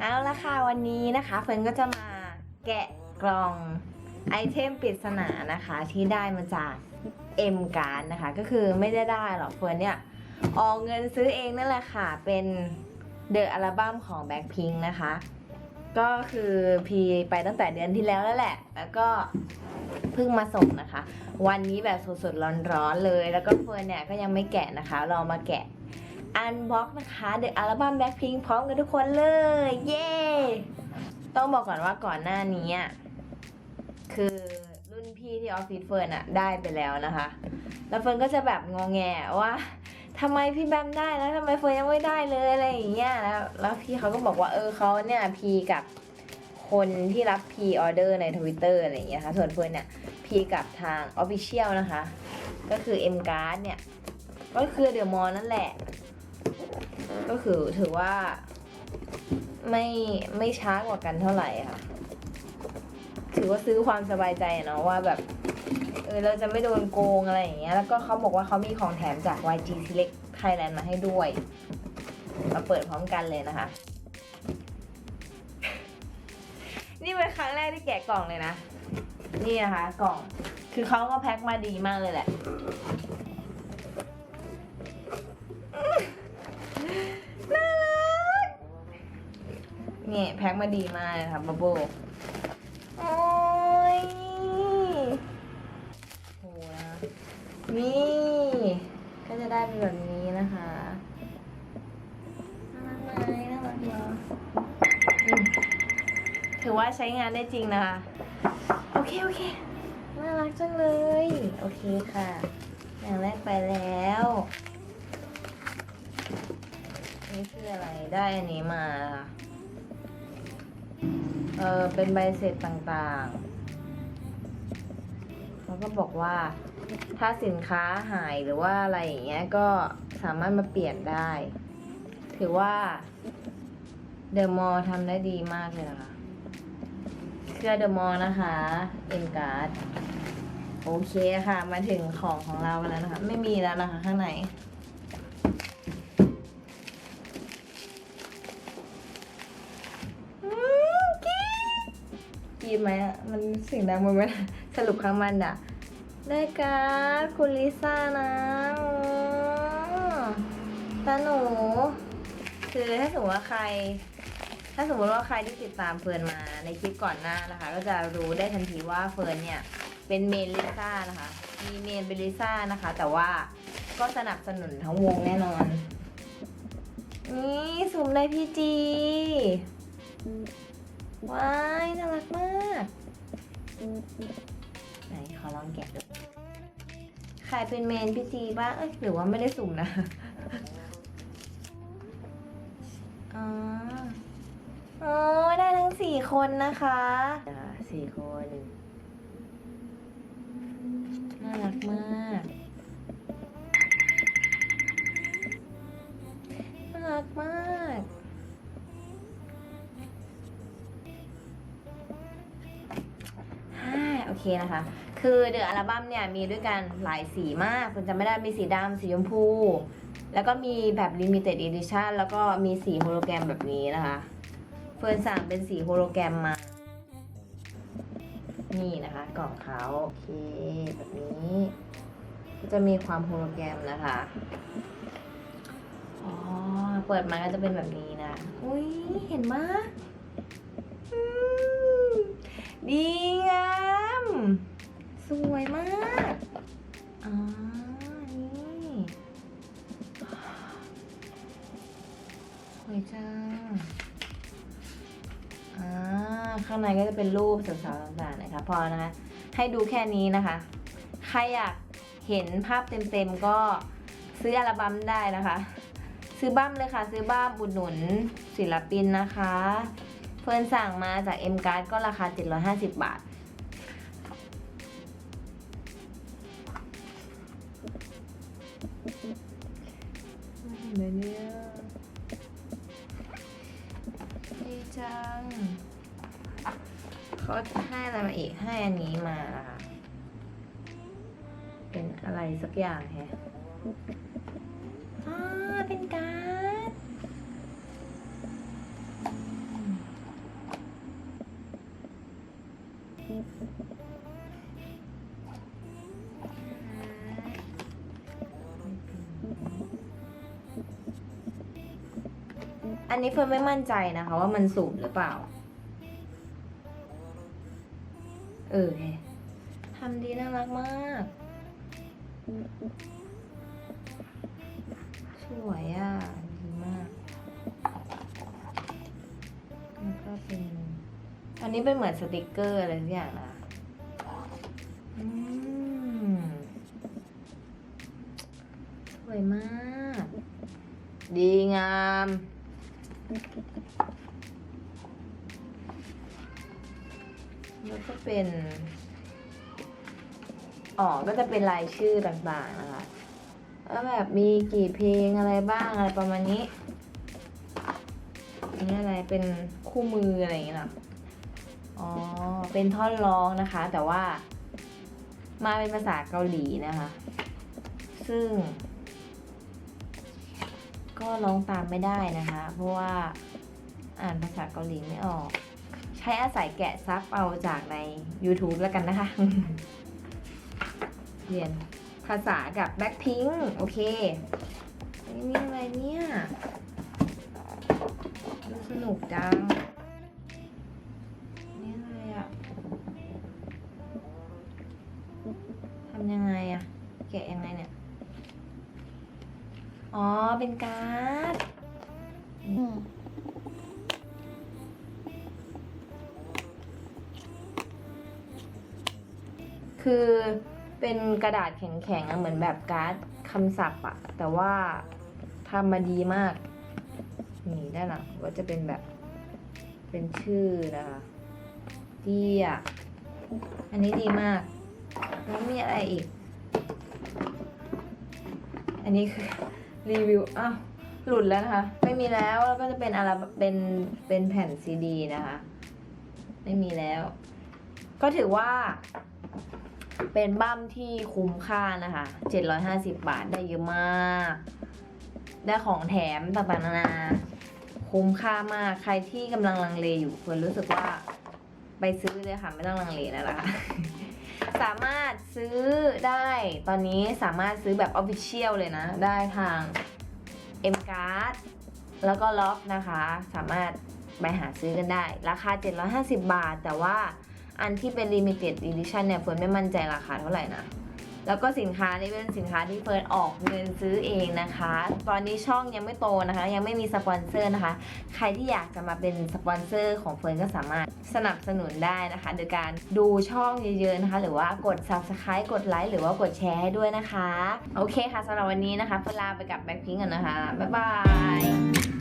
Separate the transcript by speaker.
Speaker 1: เอาละค่ะวันนี้นะคะเฟิร์นก็จะมาแกะกล่องไอเทมปริศนานะคะที่ได้มาจากเอ็มการนะคะ ก็คือไม่ได้ได้หรอกเฟิร์นเนี่ยออกเงินซื้อเองนั่นแหละค่ะ เป็นเดอะอัลบั้มของ Blackpink นะคะ ก็คือพีไปตั้งแต่เดือนที่แล้วแล้วแหละ แล้วก็เพิ่งมาส่งนะคะ วันนี้แบบสดๆร้อนๆเลย แล้วก็เฟิร์นเนี่ยก็ยังไม่แกะนะคะ เรามาแกะ อันบ็อกนะคะเดอะอัลบั้มแบ็คพิงพร้อมกันทุกคนเลย เย้ต้องบอกก่อนว่าก่อนหน้านี้คือรุ่นพี่ที่ออฟฟิศเฟิร์นอะได้ไปแล้วนะคะ แล้วเฟิร์นก็จะแบบงงแงว่าทำไมพี่แบมได้แล้วทำไมเฟิร์นยังไม่ได้เลยอะไรอย่างเงี้ยแล้วแล้วพี่เขาก็บอกว่าเออเขาเนี่ยพีกับคนที่รับพีออเดอร์ในทวิตเตอร์อะไรอย่างเงี้ยค่ะส่วนเฟิร์นเนี่ยพีกับทางออฟฟิเชียลนะคะ ก็คือ M Card เนี่ย ก็คือเดอะมอลนั่นแหละ ก็คือถือว่าไม่ไม่ช้ากว่ากันเท่าไหร่ค่ะ ถือว่าซื้อความสบายใจเนาะว่าแบบเออเราจะไม่โดนโกงอะไรอย่างเงี้ย แล้วก็เขาบอกว่าเขามีของแถมจาก YG Select Thailand มาให้ด้วย มาเปิดพร้อมกันเลยนะคะ นี่เป็นครั้งแรกที่แกะกล่องเลยนะ นี่นะคะกล่อง คือเขาก็แพ็คมาดีมากเลยแหละ นี่แพ็คมาดีมากเลยค่ะบับเบิ้ลโอ้ยโหนะนี่ ก็จะได้เป็นแบบนี้นะคะน่ารักไหมน่ารักเดียวอืมถือว่าใช้งานได้จริงนะคะ โอเค โอเคน่ารักจังเลย โอเคค่ะ อย่างแรกไปแล้วนี่คืออะไรได้อันนี้มาค่ะ เออเป็นใบเสร็จต่างๆเขาก็บอกว่าถ้าสินค้าหายหรือว่าอะไรอย่างเงี้ยก็สามารถมาเปลี่ยนได้ ถือว่าเดอะมอลทำได้ดีมากเลยนะคะเครือเดอะมอลนะคะเอ็มการ์ดโอเคค่ะ มาถึงของของเราแล้วนะคะ ไม่มีแล้วนะคะข้างใน อืมกรี๊ด กรีดไหมอะ มันเสียงดังมันไหมสรุปข้างมันอะ ได้การคุณลิซ่านะตาหนู คือถ้าสมมติว่าใคร ถ้าสมมติว่าใครที่ติดตามเฟิร์นมาในคลิปก่อนหน้านะคะ ก็จะรู้ได้ทันทีว่าเฟิร์นเนี่ย เป็นเมนลิซ่านะคะ มีเมนเป็นลิซ่านะคะ แต่ว่าก็สนับสนุนทั้งวงแน่นอน นี่สุ่มได้พี่จี ว้ายน่า ไหนขอลองแกะดูใครเป็นเมนพี่จีบ้างเอ้ยหรือว่าไม่ได้สุ่มนะอ๋อโอ้ได้ทั้งสี่คนนะคะอ่าสี่คนน่ารักมากน่ารักมาก โอเคนะคะ คือเดอะอัลบั้มเนี่ยมีด้วยกันหลายสีมากคุณจำไม่ได้มีสีดำสีชมพู แล้วก็มีแบบ limited edition แล้วก็มีสีโฮโลแกรมแบบนี้นะคะ เฟิร์นสั่งเป็นสีโฮโลแกรมมา นี่นะคะกล่องเขาโอเคแบบนี้ก็จะมีความโฮโลแกรมนะคะอ๋อเปิดมาก็จะเป็นแบบนี้นะ อุ้ยเห็นมะอืมดีง สวยมากอ๋อนี่สวยจังอ่าข้างในก็จะเป็นรูปสาวๆต่างๆนะคะพอนะคะ ให้ดูแค่นี้นะคะ ใครอยากเห็นภาพเต็มๆก็ซื้ออัลบั้มได้นะคะ ซื้อบ้ามเลยค่ะ ซื้อบ้ามอุดหนุนศิลปินนะคะเฟิร์นสั่งมาจาก M Card ก็ราคา 750 บาท ให้อันนี้มาเป็นอะไรสักอย่างแฮะอ๋อเป็นการ์ดอันนี้เฟิร์นไม่มั่นใจนะคะว่ามันสูงหรือเปล่า เออทำดีน่ารักมาก สวยอะ ดีมากแล้วก็เป็น อันนี้เป็นเหมือนสติกเกอร์อะไรสักอย่างนะอืมสวยมาก ดีงาม แล้วก็เป็น อ๋อ ก็จะเป็นรายชื่อต่างๆนะคะว่าแบบมีกี่เพลงอะไรบ้างอะไรประมาณนี้ อันนี้อะไรเป็นคู่มืออะไรอย่างเงี้ยเหรออ๋อ เป็นท่อนร้องนะคะ แต่ว่ามาเป็นภาษาเกาหลีนะคะ ซึ่ง ก็ร้องตามไม่ได้นะคะ เพราะว่าอ่านภาษาเกาหลีไม่ออก ใช้อาศัยแกะซับเอาจากใน YouTube แล้วกันนะคะ เรียนภาษากับแบ็คพิงโอเคนนี้มีอะไรเนี่ยดูสนุกจังนี่อะไรอะทำยังไงอะแกะยังไงเนี่ย อ๋อ เป็นการ คือเป็นกระดาษแข็งๆเหมือนแบบการ์ดคำศัพท์อะแต่ว่าทำมาดีมาก นี่ด้านหลังก็จะเป็นแบบ เป็นชื่อนะคะดีอะอันนี้ดีมาก แล้วมีอะไรอีก อันนี้คือรีวิว อ้าว หลุดแล้วนะคะ ไม่มีแล้ว แล้วก็จะเป็นอะไรเป็น เป็นแผ่นซีดีนะคะ ไม่มีแล้ว ก็ถือว่าเป็นบั้มที่คุ้มค่านะคะ 750 บาทได้เยอะมาก ได้ของแถมต่างๆนานา คุ้มค่ามาก ใครที่กำลังลังเลอยู่ควรรู้สึกว่าไปซื้อเลยค่ะ ไม่ต้องลังเลนะนะคะ สามารถซื้อได้ตอนนี้สามารถซื้อแบบ Official เลยนะ ได้ทาง M Card แล้วก็ล็อกนะคะ สามารถไปหาซื้อกันได้ ราคา 750 บาท แต่ว่า อันที่เป็น Limited Edition เนี่ยเฟิร์นไม่มั่นใจราคาเท่าไหร่นะ แล้วก็สินค้านี่เป็นสินค้าที่เฟิร์นออกเงินซื้อเองนะคะ ตอนนี้ช่องยังไม่โตนะคะ ยังไม่มีสปอนเซอร์นะคะ ใครที่อยากจะมาเป็นสปอนเซอร์ของเฟิร์นก็สามารถสนับสนุนได้นะคะโดยการดูช่องเยอะๆนะคะ หรือว่ากด subscribe กดไลค์หรือว่ากดแชร์ให้ด้วยนะคะ โอเคค่ะสำหรับวันนี้นะคะเฟิร์นลาไปกับแบ็คพิงกันนะคะบ๊ายบาย